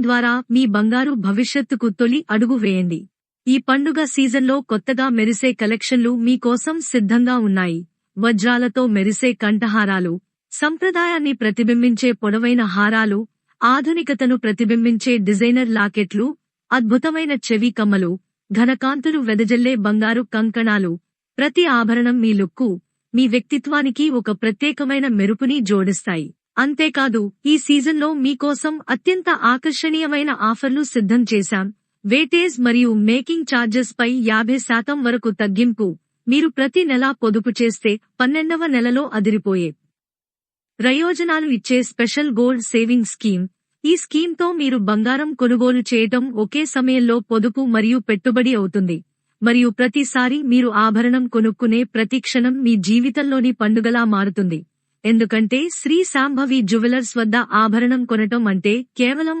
ద్వారా మీ బంగారు భవిష్యత్తుకు తొలి అడుగు వేయండి. ఈ పండుగ సీజన్లో కొత్తగా మెరిసే కలెక్షన్లు మీకోసం సిద్ధంగా ఉన్నాయి. వజ్రాలతో మెరిసే కంఠహారాలు సంప్రదాయాన్ని ప్రతిబింబించే పొడవైన హారాలు ఆధునికతను ప్రతిబింబించే డిజైనర్ లాకెట్లు అద్భుతమైన చెవి కమ్మలు ఘనకాంతులు వెదజల్లే బంగారు కంకణాలు. ప్రతి ఆభరణం మీ లుక్కు మీ వ్యక్తిత్వానికి ఒక ప్రత్యేకమైన మెరుపుని జోడిస్తాయి. అంతేకాదు ఈ సీజన్లో మీకోసం అత్యంత ఆకర్షణీయమైన ఆఫర్లు సిద్ధం చేశాం. వేటేజ్ మరియు మేకింగ్ ఛార్జెస్ పై యాభై శాతం వరకు తగ్గింపు. మీరు ప్రతి నెలా పొదుపు చేస్తే పన్నెండవ నెలలో అదిరిపోయే ప్రయోజనాలు ఇచ్చే స్పెషల్ గోల్డ్ సేవింగ్ స్కీమ్. ఈ స్కీమ్తో మీరు బంగారం కొనుగోలు చేయటం ఒకే సమయంలో పొదుపు మరియు పెట్టుబడి అవుతుంది. మరియు ప్రతిసారి మీరు ఆభరణం కొనుక్కునే ప్రతి క్షణం మీ జీవితంలోని పండుగలా మారుతుంది. ఎందుకంటే శ్రీ శాంభవి జ్యువెలర్స్ వద్ద ఆభరణం కొనటం అంటే కేవలం